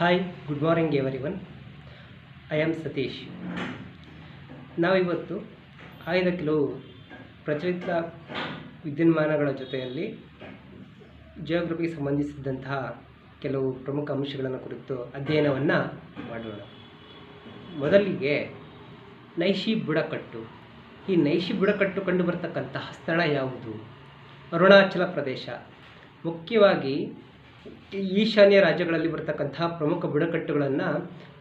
Hi good morning everyone I am Satish ನಾವಿವತ್ತು ಆಯ್ದ ಕೆಲವು ಪ್ರಚಲಿತ ವಿದ್ಯುನ್ಮಾನಗಳ ಜೊತೆಯಲ್ಲಿ ಜಿಯೋಗ್ರಫಿಗೆ ಸಂಬಂಧಿಸಿದಂತಹ ಕೆಲವು ಪ್ರಮುಖ ಅಂಶಗಳನ್ನು ಕುರಿತು ಅಧ್ಯಯನವನ್ನು ಮಾಡೋಣ. ಮೊದಲಿಗೆ ನೈಶಿ ಬುಡಕಟ್ಟು. ಈ ನೈಶಿ ಬುಡಕಟ್ಟು ಕಂಡುಬರ್ತಕ್ಕಂತಹ ಸ್ಥಳ ಯಾವುದು? ಅರುಣಾಚಲ ಪ್ರದೇಶ. ಮುಖ್ಯವಾಗಿ ಈಶಾನ್ಯ ರಾಜ್ಯಗಳಲ್ಲಿ ಬರ್ತಕ್ಕಂತಹ ಪ್ರಮುಖ ಬುಡಕಟ್ಟುಗಳನ್ನು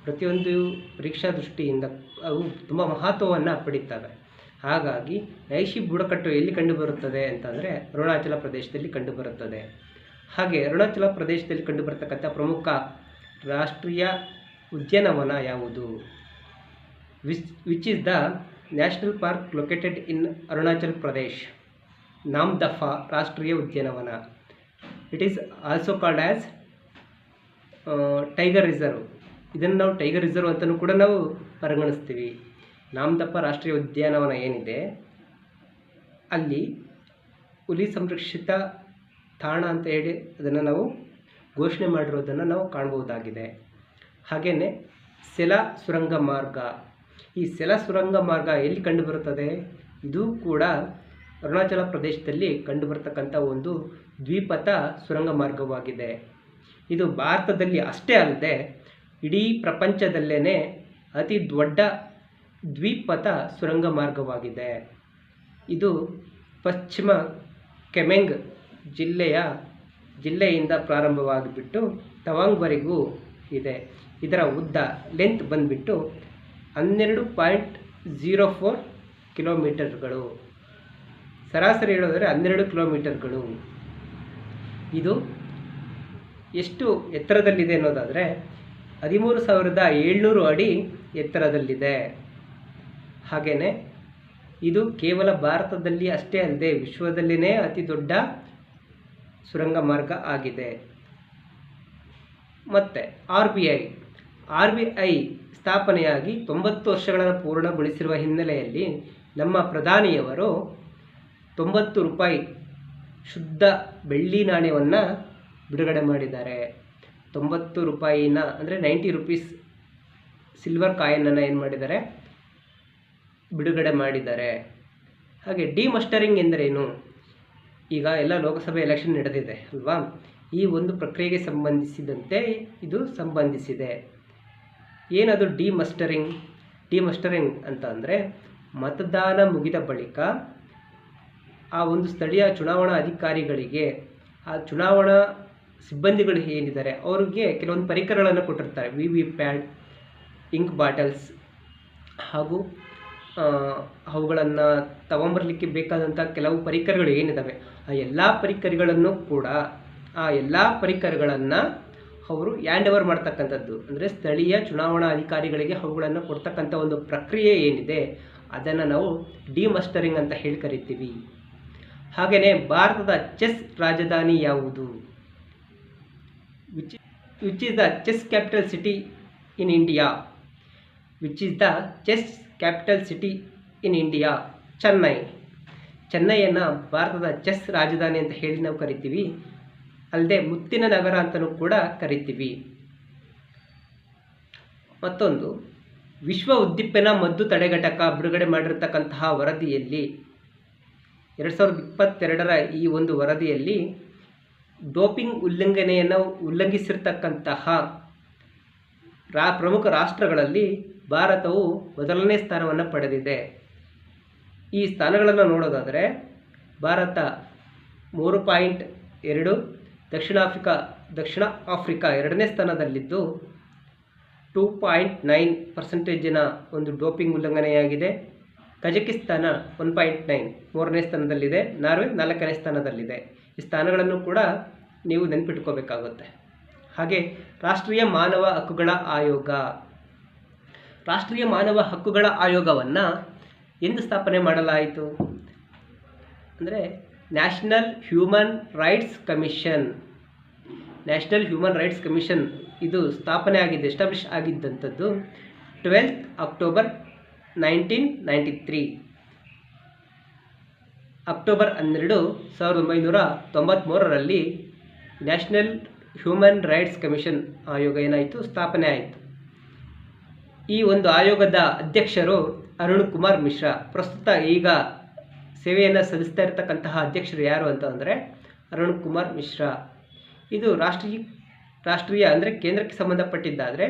ಪ್ರತಿಯೊಂದು ಪರೀಕ್ಷಾ ದೃಷ್ಟಿಯಿಂದ, ಅವು ತುಂಬ ಮಹತ್ವವನ್ನು ಪಡೀತವೆ. ಹಾಗಾಗಿ ನೈಶಿ ಬುಡಕಟ್ಟು ಎಲ್ಲಿ ಕಂಡುಬರುತ್ತದೆ ಅಂತಂದರೆ ಅರುಣಾಚಲ ಪ್ರದೇಶದಲ್ಲಿ ಕಂಡುಬರುತ್ತದೆ. ಹಾಗೆ ಅರುಣಾಚಲ ಪ್ರದೇಶದಲ್ಲಿ ಕಂಡುಬರ್ತಕ್ಕಂಥ ಪ್ರಮುಖ ರಾಷ್ಟ್ರೀಯ ಉದ್ಯಾನವನ ಯಾವುದು? Which which is the national park located in Arunachal Pradesh Namdapha ರಾಷ್ಟ್ರೀಯ ಉದ್ಯಾನವನ. It is also called as tiger reserve ಇದನ್ನು ನಾವು ಟೈಗರ್ ರಿಸರ್ವ್ ಅಂತಲೂ ಕೂಡ ನಾವು ಪರಿಗಣಿಸ್ತೀವಿ. ನಾಮದಪ್ಪ ರಾಷ್ಟ್ರೀಯ ಉದ್ಯಾನವನ ಏನಿದೆ? ಅಲ್ಲಿ ಹುಲಿ ಸಂರಕ್ಷಿತ ತಾಣ ಅಂತ ಹೇಳಿ ಅದನ್ನು ನಾವು ಘೋಷಣೆ ಮಾಡಿರೋದನ್ನು ನಾವು ಕಾಣ್ಬೋದಾಗಿದೆ ಹಾಗೆಯೇ ಸೆಲ ಸುರಂಗ ಮಾರ್ಗ. ಈ ಸೆಲ ಸುರಂಗ ಮಾರ್ಗ ಎಲ್ಲಿ ಕಂಡುಬರುತ್ತದೆ? ಇದು ಕೂಡ ಅರುಣಾಚಲ ಪ್ರದೇಶದಲ್ಲಿ ಕಂಡುಬರ್ತಕ್ಕಂಥ ಒಂದು ದ್ವಿಪಥ ಸುರಂಗ ಮಾರ್ಗವಾಗಿದೆ. ಇದು ಭಾರತದಲ್ಲಿ ಅಷ್ಟೇ ಅಲ್ಲದೆ ಇಡೀ ಪ್ರಪಂಚದಲ್ಲೇ ಅತಿ ದೊಡ್ಡ ದ್ವಿಪಥ ಸುರಂಗ ಮಾರ್ಗವಾಗಿದೆ. ಇದು ಪಶ್ಚಿಮ ಕೆಮೆಂಗ್ ಜಿಲ್ಲೆಯ ಜಿಲ್ಲೆಯಿಂದ ಪ್ರಾರಂಭವಾಗಿಬಿಟ್ಟು ತವಾಂಗ್ವರೆಗೂ ಇದೆ. ಇದರ ಉದ್ದ, ಲೆಂತ್ ಬಂದುಬಿಟ್ಟು ಹನ್ನೆರಡು ಪಾಯಿಂಟ್ ಜೀರೋ ಫೋರ್ ಕಿಲೋಮೀಟರ್ಗಳು. ಸರಾಸರಿ ಹೇಳೋದಾದರೆ ಹನ್ನೆರಡು ಕಿಲೋಮೀಟರ್ಗಳು. ಇದು ಎಷ್ಟು ಎತ್ತರದಲ್ಲಿದೆ ಅನ್ನೋದಾದರೆ ಹದಿಮೂರು ಸಾವಿರದ ಏಳ್ನೂರು ಅಡಿ ಎತ್ತರದಲ್ಲಿದೆ. ಹಾಗೆಯೇ ಇದು ಕೇವಲ ಭಾರತದಲ್ಲಿ ಅಷ್ಟೇ ಅಲ್ಲದೆ ವಿಶ್ವದಲ್ಲಿನೇ ಅತಿ ದೊಡ್ಡ ಸುರಂಗ ಮಾರ್ಗ ಆಗಿದೆ. ಮತ್ತು R B I. R B I ಸ್ಥಾಪನೆಯಾಗಿ ತೊಂಬತ್ತು ವರ್ಷಗಳನ್ನು ಪೂರ್ಣಗೊಳಿಸಿರುವ ಹಿನ್ನೆಲೆಯಲ್ಲಿ ನಮ್ಮ ಪ್ರಧಾನಿಯವರು ತೊಂಬತ್ತು ರೂಪಾಯಿ ಶುದ್ಧ ಬೆಳ್ಳಿ ನಾಣ್ಯವನ್ನು ಬಿಡುಗಡೆ ಮಾಡಿದ್ದಾರೆ. ತೊಂಬತ್ತು ರೂಪಾಯಿನ ಅಂದರೆ ನೈಂಟಿ ರುಪೀಸ್ ಸಿಲ್ವರ್ ಕಾಯಿನನ್ನು ಏನು ಮಾಡಿದ್ದಾರೆ? ಬಿಡುಗಡೆ ಮಾಡಿದ್ದಾರೆ. ಹಾಗೆ ಡಿಮಸ್ಟರಿಂಗ್ ಎಂದರೇನು ಈಗ ಎಲ್ಲ ಲೋಕಸಭೆ ಎಲೆಕ್ಷನ್ ನಡೆದಿದೆ ಅಲ್ವಾ? ಈ ಒಂದು ಪ್ರಕ್ರಿಯೆಗೆ ಸಂಬಂಧಿಸಿದಂತೆ ಇದು ಸಂಬಂಧಿಸಿದೆ. ಏನದು ಡಿಮಸ್ಟರಿಂಗ್? ಡಿಮಸ್ಟರಿಂಗ್ ಅಂತ ಅಂದರೆ ಮತದಾನ ಮುಗಿದ ಬಳಿಕ ಆ ಒಂದು ಸ್ಥಳೀಯ ಚುನಾವಣಾ ಅಧಿಕಾರಿಗಳಿಗೆ, ಆ ಚುನಾವಣಾ ಸಿಬ್ಬಂದಿಗಳು ಏನಿದ್ದಾರೆ, ಅವ್ರಿಗೆ ಕೆಲವೊಂದು ಪರಿಕರಗಳನ್ನು ಕೊಟ್ಟಿರ್ತಾರೆ. V V pad ink bottles ಹಾಗೂ ಅವುಗಳನ್ನು ತಗೊಂಬರಲಿಕ್ಕೆ ಬೇಕಾದಂಥ ಕೆಲವು ಪರಿಕರಗಳು ಏನಿದ್ದಾವೆ ಆ ಎಲ್ಲ ಪರಿಕರಗಳನ್ನು ಕೂಡ, ಆ ಎಲ್ಲ ಪರಿಕರಗಳನ್ನು ಅವರು ಹ್ಯಾಂಡ್ ಓವರ್ ಮಾಡ್ತಕ್ಕಂಥದ್ದು. ಅಂದರೆ ಸ್ಥಳೀಯ ಚುನಾವಣಾ ಅಧಿಕಾರಿಗಳಿಗೆ ಅವುಗಳನ್ನು ಕೊಡ್ತಕ್ಕಂಥ ಒಂದು ಪ್ರಕ್ರಿಯೆ ಏನಿದೆ, ಅದನ್ನು ನಾವು ಡಿಮಸ್ಟರಿಂಗ್ ಅಂತ ಹೇಳಿ ಕರಿತೀವಿ. ಹಾಗೆಯೇ ಭಾರತದ ಚೆಸ್ ರಾಜಧಾನಿ ಯಾವುದು? Which which is the chess capital city in India. Which is the chess capital city in India. Chennai. ಚೆನ್ನೈಯನ್ನು ಭಾರತದ ಚೆಸ್ ರಾಜಧಾನಿ ಅಂತ ಹೇಳಿ ನಾವು ಕರಿತೀವಿ. ಅಲ್ಲದೆ ಮುತ್ತಿನ ನಗರ ಅಂತಲೂ ಕೂಡ ಕರಿತೀವಿ. ಮತ್ತೊಂದು, ವಿಶ್ವ ಉದ್ದೀಪನ ಮದ್ದು ತಡೆಘಟಕ ಬಿಡುಗಡೆ ಮಾಡಿರತಕ್ಕಂತಹ ವರದಿಯಲ್ಲಿ ಎರಡು ಸಾವಿರದ ಇಪ್ಪತ್ತೆರಡರ ಈ ಒಂದು ವರದಿಯಲ್ಲಿ ಡೋಪಿಂಗ್ ಉಲ್ಲಂಘನೆಯನ್ನು ಉಲ್ಲಂಘಿಸಿರ್ತಕ್ಕಂತಹ ರಾ ಪ್ರಮುಖ ರಾಷ್ಟ್ರಗಳಲ್ಲಿ ಭಾರತವು ಮೊದಲನೇ ಸ್ಥಾನವನ್ನು ಪಡೆದಿದೆ. ಈ ಸ್ಥಾನಗಳನ್ನು ನೋಡೋದಾದರೆ ಭಾರತ ಮೂರು ಪಾಯಿಂಟ್ ಎರಡು, ದಕ್ಷಿಣ ಆಫ್ರಿಕಾ ದಕ್ಷಿಣ ಆಫ್ರಿಕಾ ಎರಡನೇ ಸ್ಥಾನದಲ್ಲಿದ್ದು ಟೂ ಪಾಯಿಂಟ್ ನೈನ್ ಪರ್ಸೆಂಟೇಜಿನ ಒಂದು ಡೋಪಿಂಗ್ ಉಲ್ಲಂಘನೆಯಾಗಿದೆ. ಕಜಕಿಸ್ತಾನ ಒನ್ ಪಾಯಿಂಟ್ ನೈನ್ ಮೂರನೇ ಸ್ಥಾನದಲ್ಲಿದೆ, ನಾರ್ವೆ ನಾಲ್ಕನೇ ಸ್ಥಾನದಲ್ಲಿದೆ. ಈ ಸ್ಥಾನಗಳನ್ನು ಕೂಡ ನೀವು ನೆನಪಿಟ್ಕೋಬೇಕಾಗುತ್ತೆ. ಹಾಗೆ ರಾಷ್ಟ್ರೀಯ ಮಾನವ ಹಕ್ಕುಗಳ ಆಯೋಗ. ರಾಷ್ಟ್ರೀಯ ಮಾನವ ಹಕ್ಕುಗಳ ಆಯೋಗವನ್ನು ಎಂದು ಸ್ಥಾಪನೆ ಮಾಡಲಾಯಿತು. ಅಂದರೆ national human rights commission. National human rights commission ಇದು ಸ್ಥಾಪನೆ ಆಗಿದ್ದು establish ಆಗಿದ್ದಂಥದ್ದು. Twelfth October nineteen ninety three. October ಹನ್ನೆರಡು ಸಾವಿರದ ಒಂಬೈನೂರ ತೊಂಬತ್ತ್ಮೂರರಲ್ಲಿ ನ್ಯಾಷನಲ್ ಹ್ಯೂಮನ್ ರೈಟ್ಸ್ ಕಮಿಷನ್ ಆಯೋಗ ಏನಾಯಿತು? ಸ್ಥಾಪನೆ ಆಯಿತು. ಈ ಒಂದು ಆಯೋಗದ ಅಧ್ಯಕ್ಷರು ಅರುಣ್ ಕುಮಾರ್ ಮಿಶ್ರಾ. ಪ್ರಸ್ತುತ ಈಗ ಸೇವೆಯನ್ನು ಸಲ್ಲಿಸ್ತಾ ಇರತಕ್ಕಂತಹ ಅಧ್ಯಕ್ಷರು ಯಾರು ಅಂತ ಅಂದರೆ ಅರುಣ್ ಕುಮಾರ್ ಮಿಶ್ರಾ. ಇದು ರಾಷ್ಟ್ರೀಯ ರಾಷ್ಟ್ರೀಯ ಅಂದರೆ ಕೇಂದ್ರಕ್ಕೆ ಸಂಬಂಧಪಟ್ಟಿದ್ದಾದರೆ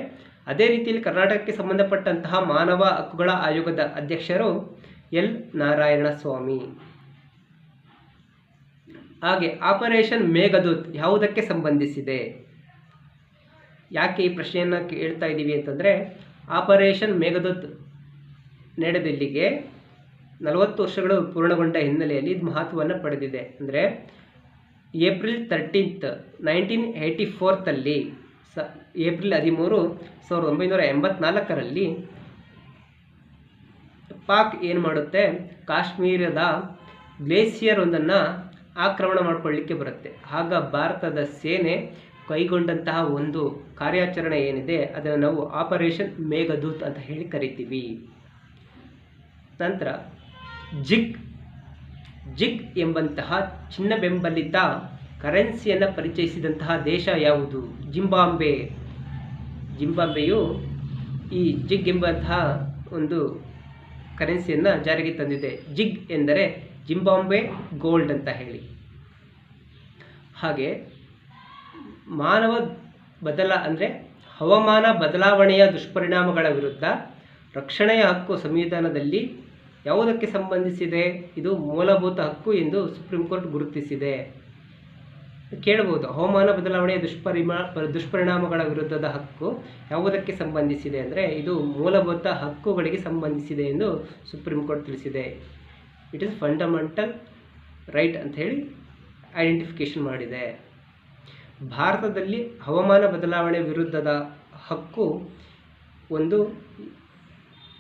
ಅದೇ ರೀತಿಯಲ್ಲಿ ಕರ್ನಾಟಕಕ್ಕೆ ಸಂಬಂಧಪಟ್ಟಂತಹ ಮಾನವ ಹಕ್ಕುಗಳ ಆಯೋಗದ ಅಧ್ಯಕ್ಷರು ಎಲ್. ನಾರಾಯಣ ಸ್ವಾಮಿ ಹಾಗೆ ಆಪರೇಷನ್ ಮೇಘದೂತ್ ಯಾವುದಕ್ಕೆ ಸಂಬಂಧಿಸಿದೆ? ಯಾಕೆ ಈ ಪ್ರಶ್ನೆಯನ್ನು ಕೇಳ್ತಾ ಇದ್ದೀವಿ ಅಂತಂದರೆ, ಆಪರೇಷನ್ ಮೇಘದೂತ್ ನಡೆದಿಲ್ಲಿಗೆ ನಲವತ್ತು ವರ್ಷಗಳು ಪೂರ್ಣಗೊಂಡ ಹಿನ್ನೆಲೆಯಲ್ಲಿ ಇದು ಮಹತ್ವವನ್ನು ಪಡೆದಿದೆ. ಅಂದರೆ ಏಪ್ರಿಲ್ ತರ್ಟೀನ್ತ್, ನೈನ್ಟೀನ್ ಏಯ್ಟಿ ಫೋರ್ತಲ್ಲಿ ಏಪ್ರಿಲ್ ಹದಿಮೂರು ಸಾವಿರದ ಒಂಬೈನೂರ ಎಂಬತ್ನಾಲ್ಕರಲ್ಲಿ ಪಾಕ್ ಏನು ಮಾಡುತ್ತೆ? ಕಾಶ್ಮೀರದ ಗ್ಲೇಸಿಯರ್ ಒಂದನ್ನು ಆಕ್ರಮಣ ಮಾಡಿಕೊಳ್ಳಿಕ್ಕೆ ಬರುತ್ತೆ. ಆಗ ಭಾರತದ ಸೇನೆ ಕೈಗೊಂಡಂತಹ ಒಂದು ಕಾರ್ಯಾಚರಣೆ ಏನಿದೆ? ಅದನ್ನು ನಾವು ಆಪರೇಷನ್ ಮೇಘದೂತ್ ಅಂತ ಹೇಳಿ ಕರಿತೀವಿ. ನಂತರ ಜಿಗ್ ಜಿಗ್ ಎಂಬಂತಹ ಚಿನ್ನ ಬೆಂಬಲಿತ ಕರೆನ್ಸಿಯನ್ನು ಪರಿಚಯಿಸಿದಂತಹ ದೇಶ ಯಾವುದು? ಜಿಂಬಾಂಬೆ. ಜಿಂಬಾಂಬೆಯು ಈ ಜಿಗ್ ಎಂಬಂತಹ ಒಂದು ಕರೆನ್ಸಿಯನ್ನು ಜಾರಿಗೆ ತಂದಿದೆ. ಜಿಗ್ ಎಂದರೆ ಜಿಂಬಾಂಬೆ ಗೋಲ್ಡ್ ಅಂತ ಹೇಳಿ. ಹಾಗೆ ಮಾನವ ಬದಲ ಅಂದರೆ ಹವಾಮಾನ ಬದಲಾವಣೆಯ ದುಷ್ಪರಿಣಾಮಗಳ ವಿರುದ್ಧ ರಕ್ಷಣೆಯ ಹಕ್ಕು ಸಂವಿಧಾನದಲ್ಲಿ ಯಾವುದಕ್ಕೆ ಸಂಬಂಧಿಸಿದೆ? ಇದು ಮೂಲಭೂತ ಹಕ್ಕು ಎಂದು ಸುಪ್ರೀಂ ಕೋರ್ಟ್ ಗುರುತಿಸಿದೆ. ಕೇಳಬಹುದು. ಹವಾಮಾನ ಬದಲಾವಣೆಯ ದುಷ್ಪರಿಮಾ, ದುಷ್ಪರಿಣಾಮಗಳ ವಿರುದ್ಧದ ಹಕ್ಕು ಯಾವುದಕ್ಕೆ ಸಂಬಂಧಿಸಿದೆ ಅಂದರೆ ಇದು ಮೂಲಭೂತ ಹಕ್ಕುಗಳಿಗೆ ಸಂಬಂಧಿಸಿದೆ ಎಂದು ಸುಪ್ರೀಂ ಕೋರ್ಟ್ ತಿಳಿಸಿದೆ. ಇಟ್ ಈಸ್ ಫಂಡಮೆಂಟಲ್ ರೈಟ್ ಅಂತ ಹೇಳಿ ಐಡೆಂಟಿಫಿಕೇಶನ್ ಮಾಡಿದೆ. ಭಾರತದಲ್ಲಿ ಹವಾಮಾನ ಬದಲಾವಣೆ ವಿರುದ್ಧದ ಹಕ್ಕು ಒಂದು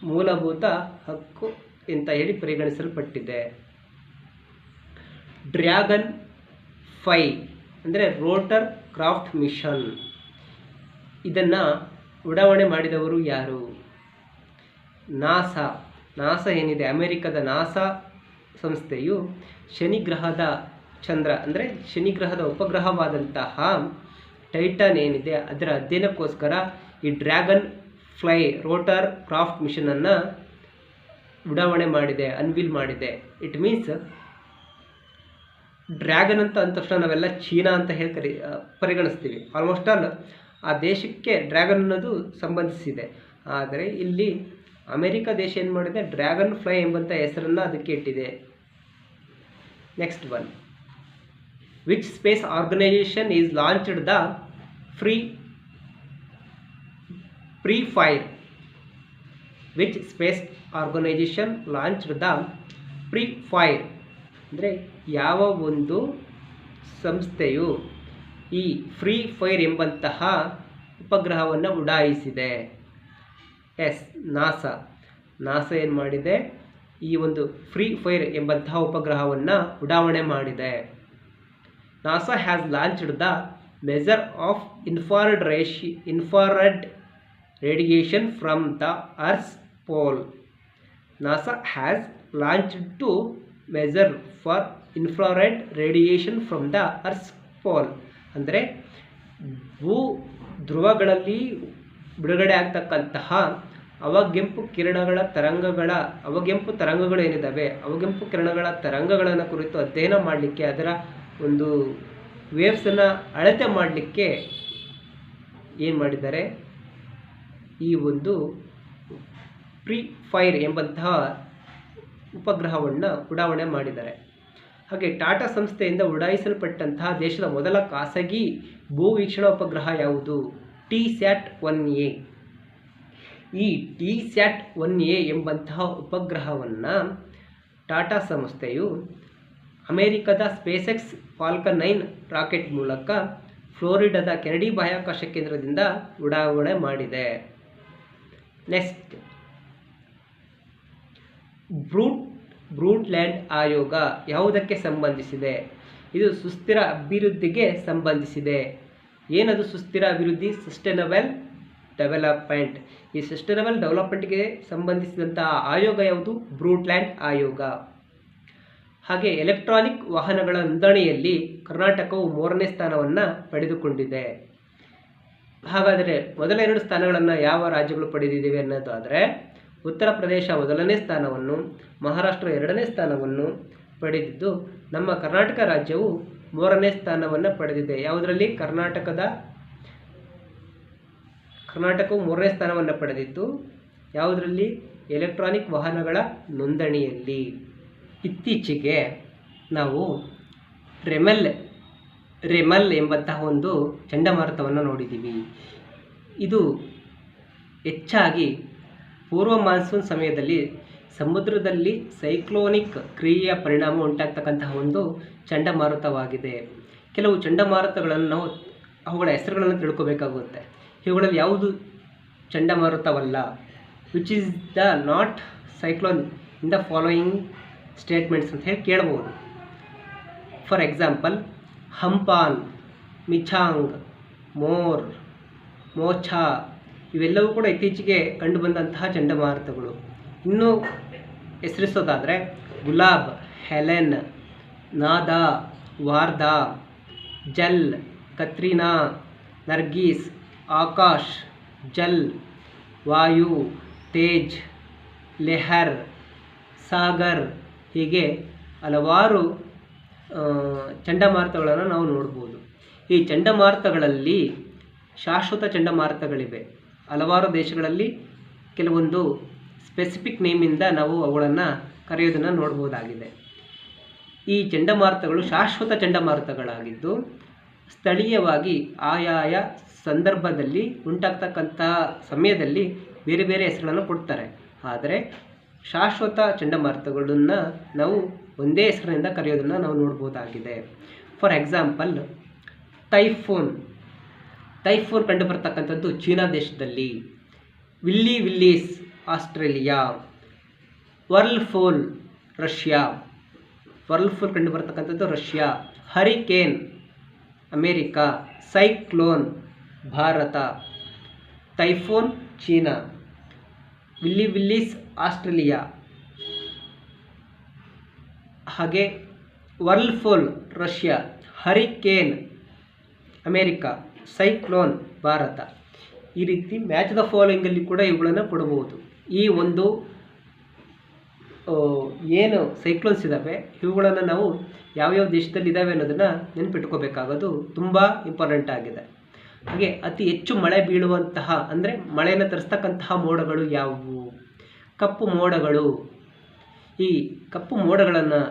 ಮೂಲಭೂತ ಹಕ್ಕು ಅಂತ ಹೇಳಿ ಪರಿಗಣಿಸಲ್ಪಟ್ಟಿದೆ. ಡ್ರ್ಯಾಗನ್ ಫೈ ಅಂದರೆ ರೋಟರ್ ಕ್ರಾಫ್ಟ್ ಮಿಷನ್. ಇದನ್ನು ಉಡಾವಣೆ ಮಾಡಿದವರು ಯಾರು? ನಾಸಾ. ನಾಸಾ ಏನಿದೆ? ಅಮೆರಿಕದ ನಾಸಾ ಸಂಸ್ಥೆಯು ಶನಿ ಗ್ರಹದ ಚಂದ್ರ, ಅಂದರೆ ಶನಿ ಗ್ರಹದ ಉಪಗ್ರಹವಾದಂತಹ ಟೈಟನ್ ಏನಿದೆ, ಅದರ ಅಧ್ಯಯನಕ್ಕೋಸ್ಕರ ಈ ಡ್ರ್ಯಾಗನ್ ಫ್ಲೈ ರೋಟರ್ ಕ್ರಾಫ್ಟ್ ಮಿಷನನ್ನು ಉಡಾವಣೆ ಮಾಡಿದೆ, ಅನ್ವಿಲ್ ಮಾಡಿದೆ. ಇಟ್ ಮೀನ್ಸ್ ಡ್ರ್ಯಾಗನ್ ಅಂತ ಅಂದ ತಕ್ಷಣ ನಾವೆಲ್ಲ ಚೀನಾ ಅಂತ ಹೇಳಿ ಕರಿ ಪರಿಗಣಿಸ್ತೀವಿ. ಆಲ್ಮೋಸ್ಟ್ ಆಲ್ ಆ ದೇಶಕ್ಕೆ ಡ್ರ್ಯಾಗನ್ ಅನ್ನೋದು ಸಂಬಂಧಿಸಿದೆ. ಆದರೆ ಇಲ್ಲಿ ಅಮೆರಿಕ ದೇಶ ಏನು ಮಾಡಿದೆ? ಡ್ರ್ಯಾಗನ್ ಫ್ಲೈ ಎಂಬಂಥ ಹೆಸರನ್ನು ಅದಕ್ಕೆ ಇಟ್ಟಿದೆ. Next one which space organisation is launched the free pre fire which space organisation launched the pre fire ಅಂದರೆ ಯಾವ ಒಂದು ಸಂಸ್ಥೆಯು ಈ ಫ್ರೀ ಫೈರ್ ಎಂಬಂತಹ ಉಪಗ್ರಹವನ್ನು ಉಡಾಯಿಸಿದೆ? Yes, NASA. ನಾಸಾ ಏನು ಮಾಡಿದೆ? ಈ ಒಂದು ಫ್ರೀ ಫೈರ್ ಎಂಬಂತಹ ಉಪಗ್ರಹವನ್ನು ಉಡಾವಣೆ ಮಾಡಿದೆ. NASA has launched the measure of infrared ರೇಷಿ infrared radiation from the earth pole. NASA has launched to measure for infrared radiation from the earth pole. ಅಂದರೆ ಭೂ ಧ್ರುವಗಳಲ್ಲಿ ಬಿಡುಗಡೆ ಆಗ್ತಕ್ಕಂತಹ ಅವಗೆಂಪು ಕಿರಣಗಳ ತರಂಗಗಳ, ಅವಗೆಂಪು ತರಂಗಗಳು ಏನಿದ್ದಾವೆ ಅವಗೆಂಪು ಕಿರಣಗಳ ತರಂಗಗಳನ್ನು ಕುರಿತು ಅಧ್ಯಯನ ಮಾಡಲಿಕ್ಕೆ ಅದರ ಒಂದು ವೇವ್ಸನ್ನು ಅಳತೆ ಮಾಡಲಿಕ್ಕೆ ಏನು ಮಾಡಿದ್ದಾರೆ? ಈ ಒಂದು ಪ್ರೀ ಫೈರ್ ಎಂಬಂತಹ ಉಪಗ್ರಹವನ್ನು ಉಡಾವಣೆ ಮಾಡಿದ್ದಾರೆ. ಹಾಗೆ ಟಾಟಾ ಸಂಸ್ಥೆಯಿಂದ ಉಡಾಯಿಸಲ್ಪಟ್ಟಂತಹ ದೇಶದ ಮೊದಲ ಖಾಸಗಿ ಭೂವೀಕ್ಷಣಾ ಉಪಗ್ರಹ ಯಾವುದು? T sat one A. ಈ ಟಿ ಸ್ಯಾಟ್ ಒನ್ ಎ ಎಂಬಂತಹ ಉಪಗ್ರಹವನ್ನು ಟಾಟಾ ಸಂಸ್ಥೆಯು ಅಮೆರಿಕದ ಸ್ಪೇಸೆಕ್ಸ್ ಫಾಲ್ಕನ್ ನೈನ್ ರಾಕೆಟ್ ಮೂಲಕ ಫ್ಲೋರಿಡಾದ ಕೆನಡಿ ಬಾಹ್ಯಾಕಾಶ ಕೇಂದ್ರದಿಂದ ಉಡಾವಣೆ ಮಾಡಿದೆ. ನೆಕ್ಸ್ಟ್. ಬ್ರೂಟ್ ಬ್ರೂಟ್ಲ್ಯಾಂಡ್ ಆಯೋಗ ಯಾವುದಕ್ಕೆ ಸಂಬಂಧಿಸಿದೆ? ಇದು ಸುಸ್ಥಿರ ಅಭಿವೃದ್ಧಿಗೆ ಸಂಬಂಧಿಸಿದೆ. ಏನದು ಸುಸ್ಥಿರ ಅಭಿವೃದ್ಧಿ? Sustainable development. ಈ ಸಸ್ಟೈನಬಲ್ ಡೆವಲಪ್ಮೆಂಟ್ಗೆ ಸಂಬಂಧಿಸಿದಂತಹ ಆಯೋಗ ಯಾವುದು? ಬ್ರೂಟ್ಲ್ಯಾಂಡ್ ಆಯೋಗ. ಹಾಗೆ ಎಲೆಕ್ಟ್ರಾನಿಕ್ ವಾಹನಗಳ ನೋಂದಣಿಯಲ್ಲಿ ಕರ್ನಾಟಕವು ಮೂರನೇ ಸ್ಥಾನವನ್ನು ಪಡೆದುಕೊಂಡಿದೆ. ಹಾಗಾದರೆ ಮೊದಲ ಎರಡು ಸ್ಥಾನಗಳನ್ನು ಯಾವ ರಾಜ್ಯಗಳು ಪಡೆದಿದ್ದೇವೆ ಅನ್ನೋದಾದರೆ, ಉತ್ತರ ಪ್ರದೇಶ ಮೊದಲನೇ ಸ್ಥಾನವನ್ನು ಮಹಾರಾಷ್ಟ್ರ ಎರಡನೇ ಸ್ಥಾನವನ್ನು ಪಡೆದಿದ್ದು, ನಮ್ಮ ಕರ್ನಾಟಕ ರಾಜ್ಯವು ಮೂರನೇ ಸ್ಥಾನವನ್ನು ಪಡೆದಿದೆ. ಯಾವುದರಲ್ಲಿ? ಕರ್ನಾಟಕದ ಕರ್ನಾಟಕವು ಮೂರನೇ ಸ್ಥಾನವನ್ನು ಪಡೆದಿದ್ದು, ಯಾವುದರಲ್ಲಿ? ಎಲೆಕ್ಟ್ರಾನಿಕ್ ವಾಹನಗಳ ನೋಂದಣಿಯಲ್ಲಿ. ಇತ್ತೀಚೆಗೆ ನಾವು ರೆಮಲ್ ರೆಮಲ್ ಎಂಬಂತಹ ಒಂದು ಚಂಡಮಾರುತವನ್ನು ನೋಡಿದ್ದೀವಿ. ಇದು ಹೆಚ್ಚಾಗಿ ಪೂರ್ವ ಮಾನ್ಸೂನ್ ಸಮಯದಲ್ಲಿ ಸಮುದ್ರದಲ್ಲಿ ಸೈಕ್ಲೋನಿಕ್ ಕ್ರಿಯೆಯ ಪರಿಣಾಮ ಉಂಟಾಗ್ತಕ್ಕಂತಹ ಒಂದು ಚಂಡಮಾರುತವಾಗಿದೆ. ಕೆಲವು ಚಂಡಮಾರುತಗಳನ್ನು ನಾವು ಅವುಗಳ ಹೆಸರುಗಳನ್ನು ತಿಳ್ಕೋಬೇಕಾಗುತ್ತೆ. ಇವುಗಳಲ್ಲಿ ಯಾವುದು ಚಂಡಮಾರುತವಲ್ಲ? Which is the not cyclone in the following statements ಅಂತ ಹೇಳಿ ಕೇಳ್ಬೋದು ಫಾರ್ ಎಕ್ಸಾಂಪಲ್ ಹಂಪಾನ್, ಮಿಚಾಂಗ್, ಮೋರ್ ಮೋಛಾ ಇವೆಲ್ಲವೂ ಕೂಡ ಇತ್ತೀಚೆಗೆ ಕಂಡುಬಂದಂತಹ ಚಂಡಮಾರುತಗಳು. ಇನ್ನು ಹೆಸರಿಸೋದಾದರೆ ಗುಲಾಬ್, ಹೆಲೆನ್, ನಾದ, ವಾರ್ದಾ, ಜಲ್, ಕತ್ರಿನಾ, ನರ್ಗೀಸ್, ಆಕಾಶ್, ಜಲ್, ವಾಯು, ತೇಜ್, ಲೆಹರ್, ಸಾಗರ್ ಹೀಗೆ ಹಲವಾರು ಚಂಡಮಾರುತಗಳನ್ನು ನಾವು ನೋಡ್ಬೋದು. ಈ ಚಂಡಮಾರುತಗಳಲ್ಲಿ ಶಾಶ್ವತ ಚಂಡಮಾರುತಗಳಿವೆ. ಹಲವಾರು ದೇಶಗಳಲ್ಲಿ ಕೆಲವೊಂದು ಸ್ಪೆಸಿಫಿಕ್ ನೇಮಿಂದ ನಾವು ಅವುಗಳನ್ನು ಕರೆಯೋದನ್ನು ನೋಡ್ಬೋದಾಗಿದೆ. ಈ ಚಂಡಮಾರುತಗಳು ಶಾಶ್ವತ ಚಂಡಮಾರುತಗಳಾಗಿದ್ದು, ಸ್ಥಳೀಯವಾಗಿ ಆಯಾಯ ಸಂದರ್ಭದಲ್ಲಿ ಉಂಟಾಗ್ತಕ್ಕಂಥ ಸಮಯದಲ್ಲಿ ಬೇರೆ ಬೇರೆ ಹೆಸರುಗಳನ್ನು ಕೊಡ್ತಾರೆ. ಆದರೆ, ಶಾಶ್ವತ ಚಂಡಮಾರುತಗಳನ್ನು ನಾವು ಒಂದೇ ಹೆಸರಿನಿಂದ ಕರೆಯೋದನ್ನು ನಾವು ನೋಡ್ಬೋದಾಗಿದೆ. ಫಾರ್ ಎಕ್ಸಾಂಪಲ್ ಟೈಫೋನ್ ಟೈಫೋನ್ ಕಂಡುಬರ್ತಕ್ಕಂಥದ್ದು ಚೀನಾ ದೇಶದಲ್ಲಿ. Willy willies Australia. Whirlpool, Russia. Whirlpool ಕಂಡುಬರ್ತಕ್ಕಂಥದ್ದು Russia. Hurricane, America. Cyclone, Bharat. Typhoon, China. Willy willies, Australia. ಹಾಗೆ whirlpool, Russia. Hurricane, America. Cyclone, Bharat. ಈ ರೀತಿ ಮ್ಯಾಚ್ ದ ಫಾಲೋಯಿಂಗಲ್ಲಿ ಕೂಡ ಇವುಗಳನ್ನು ಕೊಡಬಹುದು. ಈ ಒಂದು ಏನು ಸೈಕ್ಲೋನ್ಸ್ ಇದ್ದಾವೆ ಇವುಗಳನ್ನು ನಾವು ಯಾವ್ಯಾವ ದೇಶದಲ್ಲಿ ಇದ್ದಾವೆ ಅನ್ನೋದನ್ನು ನೆನ್ಪಿಟ್ಕೋಬೇಕಾಗೋದು ತುಂಬ ಇಂಪಾರ್ಟೆಂಟ್ ಆಗಿದೆ. ಹಾಗೆ ಅತಿ ಹೆಚ್ಚು ಮಳೆ ಬೀಳುವಂತಹ, ಅಂದರೆ ಮಳೆಯನ್ನು ತರಿಸ್ತಕ್ಕಂತಹ ಮೋಡಗಳು ಯಾವುವು? ಕಪ್ಪು ಮೋಡಗಳು. ಈ ಕಪ್ಪು ಮೋಡಗಳನ್ನು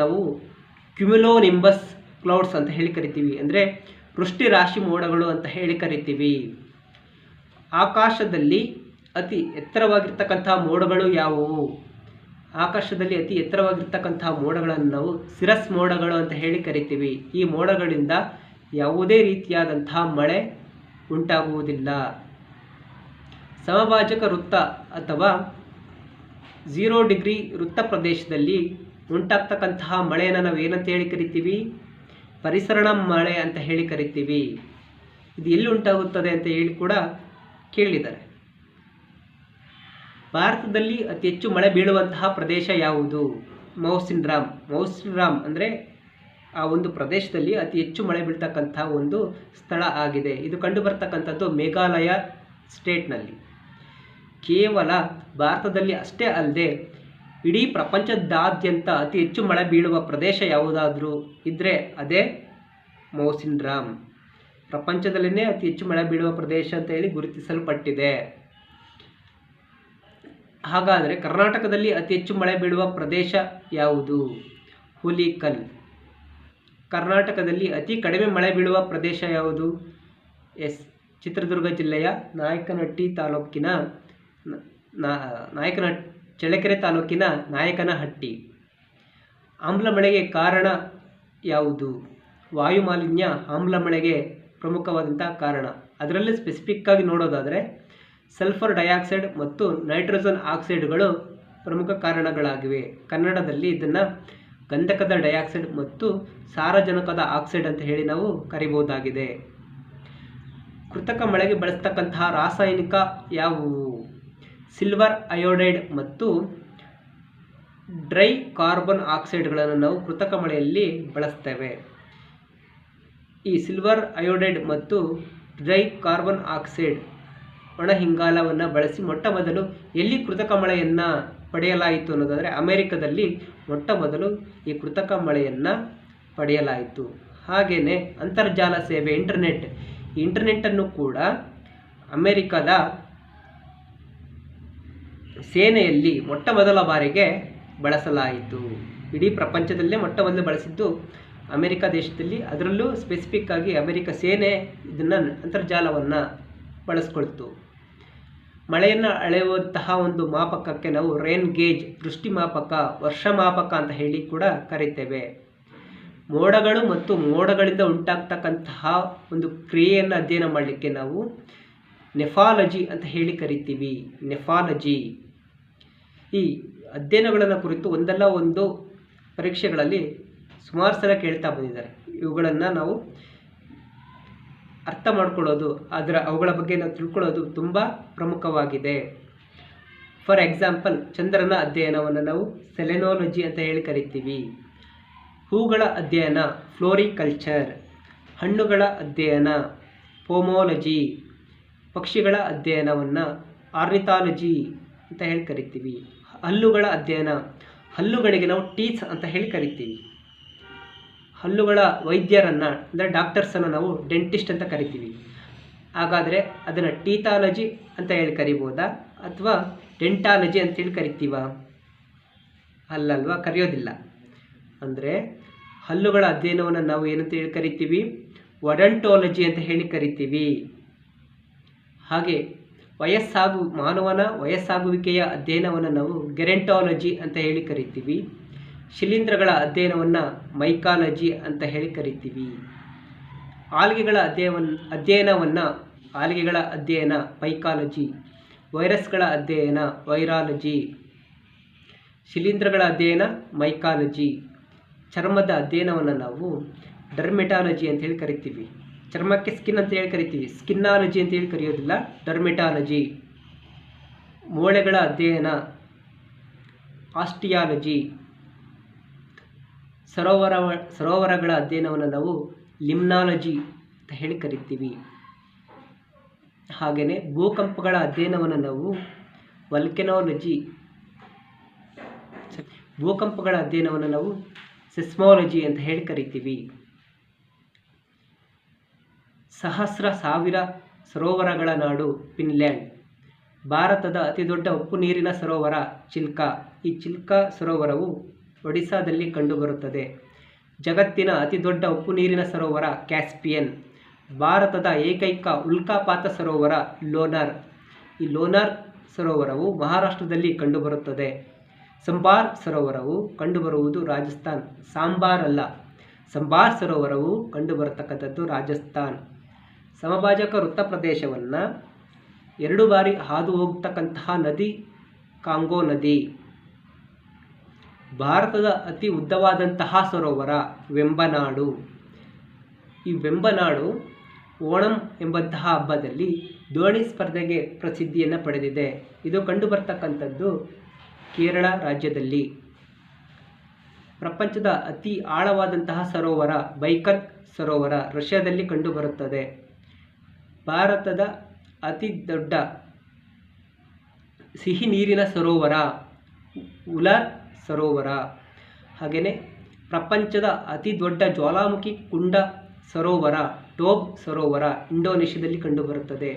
ನಾವು ಕ್ಯುಮಿಲೋನಿಂಬಸ್ ಕ್ಲೌಡ್ಸ್ ಅಂತ ಹೇಳಿ ಕರಿತೀವಿ. ಅಂದರೆ ವೃಷ್ಟಿ ರಾಶಿ ಮೋಡಗಳು ಅಂತ ಹೇಳಿ ಕರಿತೀವಿ. ಆಕಾಶದಲ್ಲಿ ಅತಿ ಎತ್ತರವಾಗಿರ್ತಕ್ಕಂತಹ ಮೋಡಗಳು ಯಾವುವು? ಆಕಾಶದಲ್ಲಿ ಅತಿ ಎತ್ತರವಾಗಿರ್ತಕ್ಕಂತಹ ಮೋಡಗಳನ್ನು ನಾವು ಸಿರಸ್ ಮೋಡಗಳು ಅಂತ ಹೇಳಿ ಕರಿತೀವಿ. ಈ ಮೋಡಗಳಿಂದ ಯಾವುದೇ ರೀತಿಯಾದಂತಹ ಮಳೆ ಉಂಟಾಗುವುದಿಲ್ಲ. ಸಮಭಾಜಕ ವೃತ್ತ ಅಥವಾ ಝೀರೋ ಡಿಗ್ರಿ ವೃತ್ತ ಪ್ರದೇಶದಲ್ಲಿ ಉಂಟಾಗ್ತಕ್ಕಂತಹ ಮಳೆಯನ್ನು ನಾವು ಏನಂತ ಹೇಳಿ ಕರಿತೀವಿ? ಪರಿಸರಣ ಮಳೆ ಅಂತ ಹೇಳಿ ಕರಿತೀವಿ. ಇದು ಎಲ್ಲಿ ಉಂಟಾಗುತ್ತದೆ ಅಂತ ಹೇಳಿ ಕೂಡ ಕೇಳಿದ್ದಾರೆ. ಭಾರತದಲ್ಲಿ ಅತಿ ಹೆಚ್ಚು ಮಳೆ ಬೀಳುವಂತಹ ಪ್ರದೇಶ ಯಾವುದು? ಮೌಸಿನ್ ರಾಮ್. ಮೌಸಿನ್ ರಾಮ್ ಅಂದರೆ ಆ ಒಂದು ಪ್ರದೇಶದಲ್ಲಿ ಅತಿ ಹೆಚ್ಚು ಮಳೆ ಬೀಳ್ತಕ್ಕಂಥ ಒಂದು ಸ್ಥಳ ಆಗಿದೆ. ಇದು ಕಂಡು ಬರ್ತಕ್ಕಂಥದ್ದು ಮೇಘಾಲಯ ಸ್ಟೇಟ್ನಲ್ಲಿ. ಕೇವಲ ಭಾರತದಲ್ಲಿ ಅಷ್ಟೇ ಅಲ್ಲದೆ ಇಡೀ ಪ್ರಪಂಚದಾದ್ಯಂತ ಅತಿ ಹೆಚ್ಚು ಮಳೆ ಬೀಳುವ ಪ್ರದೇಶ ಯಾವುದಾದ್ರೂ ಇದ್ದರೆ ಅದೇ ಮೌಸಿನ್ ರಾಮ್. ಪ್ರಪಂಚದಲ್ಲಿನೇ ಅತಿ ಹೆಚ್ಚು ಮಳೆ ಬೀಳುವ ಪ್ರದೇಶ ಅಂತ ಹೇಳಿ ಗುರುತಿಸಲ್ಪಟ್ಟಿದೆ. ಹಾಗಾದರೆ ಕರ್ನಾಟಕದಲ್ಲಿ ಅತಿ ಹೆಚ್ಚು ಮಳೆ ಬೀಳುವ ಪ್ರದೇಶ ಯಾವುದು? ಹುಲಿಕಲ್. ಕರ್ನಾಟಕದಲ್ಲಿ ಅತಿ ಕಡಿಮೆ ಮಳೆ ಬೀಳುವ ಪ್ರದೇಶ ಯಾವುದು? ಎಸ್, ಚಿತ್ರದುರ್ಗ ಜಿಲ್ಲೆಯ ನಾಯಕನಹಟ್ಟಿ ತಾಲೂಕಿನ ನಾಯಕನ, ಚಳ್ಳಕೆರೆ ತಾಲೂಕಿನ ನಾಯಕನಹಟ್ಟಿ. ಆಮ್ಲ ಮಳೆಗೆ ಕಾರಣ ಯಾವುದು? ವಾಯುಮಾಲಿನ್ಯ ಆಮ್ಲ ಮಳೆಗೆ ಪ್ರಮುಖವಾದಂಥ ಕಾರಣ. ಅದರಲ್ಲಿ ಸ್ಪೆಸಿಫಿಕ್ಕಾಗಿ ನೋಡೋದಾದರೆ ಸಲ್ಫರ್ ಡೈಆಕ್ಸೈಡ್ ಮತ್ತು ನೈಟ್ರೋಜನ್ ಆಕ್ಸೈಡ್ಗಳು ಪ್ರಮುಖ ಕಾರಣಗಳಾಗಿವೆ. ಕನ್ನಡದಲ್ಲಿ ಇದನ್ನು ಗಂಧಕದ ಡೈಆಕ್ಸೈಡ್ ಮತ್ತು ಸಾರಜನಕದ ಆಕ್ಸೈಡ್ ಅಂತ ಹೇಳಿ ನಾವು ಕರಿಬಹುದಾಗಿದೆ. ಕೃತಕ ಮಳೆಗೆ ಬಳಸ್ತಕ್ಕಂತಹ ರಾಸಾಯನಿಕ ಯಾವುವು? ಸಿಲ್ವರ್ ಅಯೋಡೈಡ್ ಮತ್ತು ಡ್ರೈ ಕಾರ್ಬನ್ ಆಕ್ಸೈಡ್ಗಳನ್ನು ನಾವು ಕೃತಕ ಮಳೆಯಲ್ಲಿ ಬಳಸ್ತೇವೆ. ಈ ಸಿಲ್ವರ್ ಅಯೋಡೈಡ್ ಮತ್ತು ಡ್ರೈ ಕಾರ್ಬನ್ ಆಕ್ಸೈಡ್ ಒಣ ಹಿಂಗಾಲವನ್ನು ಬಳಸಿ ಮೊಟ್ಟ ಮೊದಲು ಎಲ್ಲಿ ಕೃತಕ ಮಳೆಯನ್ನು ಪಡೆಯಲಾಯಿತು ಅನ್ನೋದಾದರೆ ಅಮೆರಿಕದಲ್ಲಿ ಮೊಟ್ಟ ಮೊದಲು ಈ ಕೃತಕ ಮಳೆಯನ್ನು ಪಡೆಯಲಾಯಿತು. ಹಾಗೆಯೇ ಅಂತರ್ಜಾಲ ಸೇವೆ, ಇಂಟರ್ನೆಟ್. ಇಂಟರ್ನೆಟ್ಟನ್ನು ಕೂಡ ಅಮೆರಿಕದ ಸೇನೆಯಲ್ಲಿ ಮೊಟ್ಟ ಮೊದಲ ಬಾರಿಗೆ ಬಳಸಲಾಯಿತು. ಇಡೀ ಪ್ರಪಂಚದಲ್ಲೇ ಮೊಟ್ಟ ಮೊದಲು ಬಳಸಿದ್ದು ಅಮೆರಿಕ ದೇಶದಲ್ಲಿ. ಅದರಲ್ಲೂ ಸ್ಪೆಸಿಫಿಕ್ ಆಗಿ ಅಮೆರಿಕ ಸೇನೆ ಇದನ್ನು ಅಂತರ್ಜಾಲವನ್ನು ಬಳಸ್ಕೊಳ್ತು. ಮಳೆಯನ್ನು ಅಳೆಯುವಂತಹ ಒಂದು ಮಾಪಕಕ್ಕೆ ನಾವು ರೇನ್ ಗೇಜ್ ದೃಷ್ಟಿ ಮಾಪಕ ವರ್ಷ ಮಾಪಕ ಅಂತ ಹೇಳಿ ಕೂಡ ಕರಿತೇವೆ. ಮೋಡಗಳು ಮತ್ತು ಮೋಡಗಳಿಂದ ಉಂಟಾಗ್ತಕ್ಕಂತಹ ಒಂದು ಕ್ರಿಯೆಯನ್ನು ಅಧ್ಯಯನ ಮಾಡಲಿಕ್ಕೆ ನಾವು ನೆಫಾಲಜಿ ಅಂತ ಹೇಳಿ ಕರಿತೀವಿ. ನೆಫಾಲಜಿ. ಈ ಅಧ್ಯಯನಗಳನ್ನು ಕುರಿತು ಒಂದಲ್ಲ ಒಂದು ಪರೀಕ್ಷೆಗಳಲ್ಲಿ ಸುಮಾರು ಸಲ ಕೇಳ್ತಾ ಬಂದಿದ್ದಾರೆ. ಇವುಗಳನ್ನು ನಾವು ಅರ್ಥ ಮಾಡ್ಕೊಳ್ಳೋದು, ಅದರ ಅವುಗಳ ಬಗ್ಗೆ ನಾವು ತಿಳ್ಕೊಳ್ಳೋದು ತುಂಬ ಪ್ರಮುಖವಾಗಿದೆ. ಫಾರ್ ಎಕ್ಸಾಂಪಲ್ ಚಂದ್ರನ ಅಧ್ಯಯನವನ್ನು ನಾವು ಸೆಲೆನೋಲಜಿ ಅಂತ ಹೇಳಿ ಕರಿತೀವಿ. ಹೂಗಳ ಅಧ್ಯಯನ, ಫ್ಲೋರಿಕಲ್ಚರ್. ಹಣ್ಣುಗಳ ಅಧ್ಯಯನ, ಪೋಮೋಲಜಿ. ಪಕ್ಷಿಗಳ ಅಧ್ಯಯನವನ್ನು ಆರ್ನಿಥಾಲಜಿ ಅಂತ ಹೇಳಿ ಕರಿತೀವಿ. ಹಲ್ಲುಗಳ ಅಧ್ಯಯನ, ಹಲ್ಲುಗಳಿಗೆ ನಾವು ಟೀಚ್ ಅಂತ ಹೇಳಿ ಕರಿತೀವಿ. ಹಲ್ಲುಗಳ ವೈದ್ಯರನ್ನು, ಅಂದರೆ ಡಾಕ್ಟರ್ಸನ್ನು ನಾವು ಡೆಂಟಿಸ್ಟ್ ಅಂತ ಕರಿತೀವಿ. ಹಾಗಾದರೆ ಅದನ್ನು ಟೀತಾಲಜಿ ಅಂತ ಹೇಳಿ ಕರಿಬೋದಾ? ಅಥವಾ ಡೆಂಟಾಲಜಿ ಅಂತೇಳಿ ಕರಿತೀವ? ಅಲ್ಲಲ್ವಾ? ಕರೆಯೋದಿಲ್ಲ. ಅಂದರೆ ಹಲ್ಲುಗಳ ಅಧ್ಯಯನವನ್ನು ನಾವು ಏನಂತ ಹೇಳಿ ಕರಿತೀವಿ? ಒಡಂಟೋಲಜಿ ಅಂತ ಹೇಳಿ ಕರಿತೀವಿ. ಹಾಗೆ ವಯಸ್ಸಾಗು, ಮಾನವನ ವಯಸ್ಸಾಗುವಿಕೆಯ ಅಧ್ಯಯನವನ್ನು ನಾವು ಗೆರೆಂಟಾಲಜಿ ಅಂತ ಹೇಳಿ ಕರಿತೀವಿ. ಶಿಲೀಂಧ್ರಗಳ ಅಧ್ಯಯನವನ್ನು ಮೈಕಾಲಜಿ ಅಂತ ಹೇಳಿ ಕರಿತೀವಿ. ಆಲ್ಗೆಗಳ ಅಧ್ಯಯನ ಅಧ್ಯಯನವನ್ನು, ಆಲ್ಗೆಗಳ ಅಧ್ಯಯನ, ಮೈಕಾಲಜಿ, ವೈರಸ್ಗಳ ಅಧ್ಯಯನ, ವೈರಾಲಜಿ, ಶಿಲೀಂಧ್ರಗಳ ಅಧ್ಯಯನ, ಮೈಕಾಲಜಿ, ಚರ್ಮದ ಅಧ್ಯಯನವನ್ನು ನಾವು ಡರ್ಮೆಟಾಲಜಿ ಅಂತ ಹೇಳಿ ಕರಿತೀವಿ. ಚರ್ಮಕ್ಕೆ ಸ್ಕಿನ್ ಅಂತ ಹೇಳಿ ಕರಿತೀವಿ. ಸ್ಕಿನ್ನಾಲಜಿ ಅಂತ ಹೇಳಿ ಕರೆಯೋದಿಲ್ಲ, ಡರ್ಮೆಟಾಲಜಿ. ಮೂಳೆಗಳ ಅಧ್ಯಯನ, ಆಸ್ಟಿಯಾಲಜಿ. ಸರೋವರ, ಸರೋವರಗಳ ಅಧ್ಯಯನವನ್ನು ನಾವು ಲಿಮ್ನಾಲಜಿ ಅಂತ ಹೇಳಿ ಕರಿತೀವಿ. ಹಾಗೆಯೇ ಭೂಕಂಪಗಳ ಅಧ್ಯಯನವನ್ನು ನಾವು ವಲ್ಕೆನಾಲಜಿ ಭೂಕಂಪಗಳ ಅಧ್ಯಯನವನ್ನು ನಾವು ಸಿಸ್ಮಾಲಜಿ ಅಂತ ಹೇಳಿ ಕರಿತೀವಿ. ಸಹಸ್ರ ಸಾವಿರ ಸರೋವರಗಳ ನಾಡು ಫಿನ್ಲ್ಯಾಂಡ್. ಭಾರತದ ಅತಿದೊಡ್ಡ ಉಪ್ಪು ನೀರಿನ ಸರೋವರ ಚಿಲ್ಕಾ. ಈ ಚಿಲ್ಕಾ ಸರೋವರವು ಒಡಿಸ್ಸಾದಲ್ಲಿ ಕಂಡುಬರುತ್ತದೆ. ಜಗತ್ತಿನ ಅತಿದೊಡ್ಡ ಉಪ್ಪು ನೀರಿನ ಸರೋವರ ಕ್ಯಾಸ್ಪಿಯನ್. ಭಾರತದ ಏಕೈಕ ಉಲ್ಕಾಪಾತ ಸರೋವರ ಲೋನಾರ್. ಈ ಲೋನಾರ್ ಸರೋವರವು ಮಹಾರಾಷ್ಟ್ರದಲ್ಲಿ ಕಂಡುಬರುತ್ತದೆ. ಸಂಬಾರ್ ಸರೋವರವು ಕಂಡುಬರುವುದು ರಾಜಸ್ಥಾನ್. ಸಾಂಬಾರ್ ಅಲ್ಲ. ಸಂಬಾರ್ ಸರೋವರವು ಕಂಡುಬರತಕ್ಕಂಥದ್ದು ರಾಜಸ್ಥಾನ್. ಸಮಭಾಜಕ ವೃತ್ತ ಪ್ರದೇಶವನ್ನು ಎರಡು ಬಾರಿ ಹಾದು ಹೋಗ್ತಕ್ಕಂತಹ ನದಿ ಕಾಂಗೋ ನದಿ. ಭಾರತದ ಅತಿ ಉದ್ದವಾದಂತಹ ಸರೋವರ ವೆಂಬನಾಡು. ಈ ವೆಂಬನಾಡು ಓಣಂ ಎಂಬಂತಹ ಹಬ್ಬದಲ್ಲಿ ದೋಣಿ ಸ್ಪರ್ಧೆಗೆ ಪ್ರಸಿದ್ಧಿಯನ್ನು ಪಡೆದಿದೆ. ಇದು ಕಂಡುಬರ್ತಕ್ಕಂಥದ್ದು ಕೇರಳ ರಾಜ್ಯದಲ್ಲಿ. ಪ್ರಪಂಚದ ಅತಿ ಆಳವಾದಂತಹ ಸರೋವರ ಬೈಕಲ್ ಸರೋವರ ರಷ್ಯಾದಲ್ಲಿ ಕಂಡುಬರುತ್ತದೆ. ಭಾರತದ ಅತಿ ದೊಡ್ಡ ಸಿಹಿ ನೀರಿನ ಸರೋವರ ಉಲರ್ ಸರೋವರ. ಹಾಗೆಯೇ ಪ್ರಪಂಚದ ಅತಿ ದೊಡ್ಡ ಜ್ವಾಲಾಮುಖಿ ಕುಂಡ ಸರೋವರ ಟೋಬ್ ಸರೋವರ ಇಂಡೋನೇಷ್ಯಾದಲ್ಲಿ ಕಂಡುಬರುತ್ತದೆ.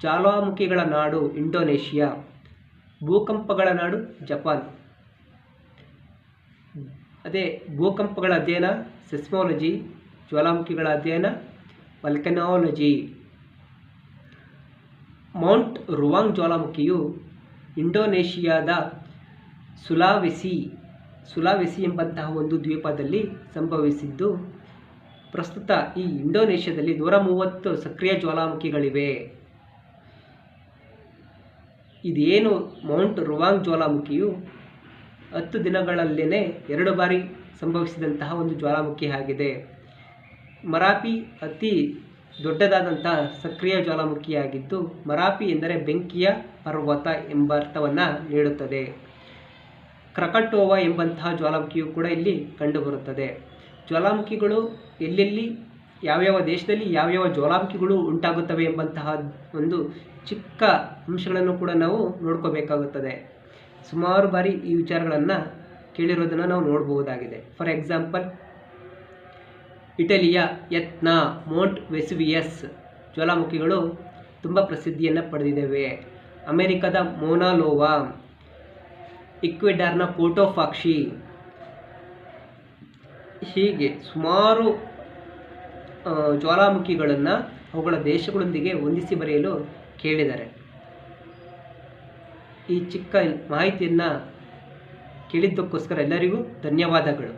ಜ್ವಾಲಾಮುಖಿಗಳ ನಾಡು ಇಂಡೋನೇಷ್ಯಾ, ಭೂಕಂಪಗಳ ನಾಡು ಜಪಾನ್. ಅದೇ ಭೂಕಂಪಗಳ ಅಧ್ಯಯನ, ಸೆಸ್ಮಾಲಜಿ, ಜ್ವಾಲಾಮುಖಿಗಳ ಅಧ್ಯಯನ, ವಲ್ಕನಾಲಜಿ. ಮೌಂಟ್ ರುವಾಂಗ್ ಜ್ವಾಲಾಮುಖಿಯು ಇಂಡೋನೇಷಿಯಾದ ಸುಲಾವೆಸಿ ಸುಲಾವೆಸಿ ಎಂಬಂತಹ ಒಂದು ದ್ವೀಪದಲ್ಲಿ ಸಂಭವಿಸಿದ್ದು, ಪ್ರಸ್ತುತ ಈ ಇಂಡೋನೇಷ್ಯಾದಲ್ಲಿ ನೂರ ಮೂವತ್ತು ಸಕ್ರಿಯ ಜ್ವಾಲಾಮುಖಿಗಳಿವೆ. ಇದೇನು ಮೌಂಟ್ ರುವಾಂಗ್ ಜ್ವಾಲಾಮುಖಿಯು? ಹತ್ತು ದಿನಗಳಲ್ಲೇ ಎರಡು ಬಾರಿ ಸಂಭವಿಸಿದಂತಹ ಒಂದು ಜ್ವಾಲಾಮುಖಿ ಆಗಿದೆ. ಮರಾಪಿ ಅತಿ ದೊಡ್ಡದಾದಂತಹ ಸಕ್ರಿಯ ಕ್ರಕಟೋವಾ ಎಂಬಂತಹ ಜ್ವಾಲಾಮುಖಿಯು ಕೂಡ ಇಲ್ಲಿ ಕಂಡುಬರುತ್ತದೆ. ಜ್ವಾಲಾಮುಖಿಗಳು ಎಲ್ಲೆಲ್ಲಿ, ಯಾವ್ಯಾವ ದೇಶದಲ್ಲಿ ಯಾವ್ಯಾವ ಜ್ವಾಲಾಮುಖಿಗಳು ಉಂಟಾಗುತ್ತವೆ ಎಂಬಂತಹ ಒಂದು ಚಿಕ್ಕ ಅಂಶಗಳನ್ನು ಕೂಡ ನಾವು ನೋಡ್ಕೋಬೇಕಾಗುತ್ತದೆ. ಸುಮಾರು ಬಾರಿ ಈ ವಿಚಾರಗಳನ್ನು ಕೇಳಿರೋದನ್ನು ನಾವು ನೋಡಬಹುದಾಗಿದೆ. ಫಾರ್ ಎಕ್ಸಾಂಪಲ್, ಇಟಲಿಯ ಯತ್ನ, ಮೌಂಟ್ ವೆಸುವಿಯಸ್ ಜ್ವಾಲಾಮುಖಿಗಳು ತುಂಬ ಪ್ರಸಿದ್ಧಿಯನ್ನು ಪಡೆದಿದ್ದಾವೆ. ಅಮೆರಿಕದ ಮೋನಾಲೋವಾ ಇಕ್ವೆಡಾರ್ನ ಕೋಟೋಫಾಕ್ಷಿ. ಹೀಗೆ ಸುಮಾರು ಜ್ವಾಲಾಮುಖಿಗಳನ್ನು ಅವುಗಳ ದೇಶಗಳೊಂದಿಗೆ ಹೊಂದಿಸಿ ಬರೆಯಲು ಕೇಳಿದ್ದಾರೆ ಈ ಚಿಕ್ಕ ಮಾಹಿತಿಯನ್ನು ಕೇಳಿದ್ದಕ್ಕೋಸ್ಕರ ಎಲ್ಲರಿಗೂ ಧನ್ಯವಾದಗಳು.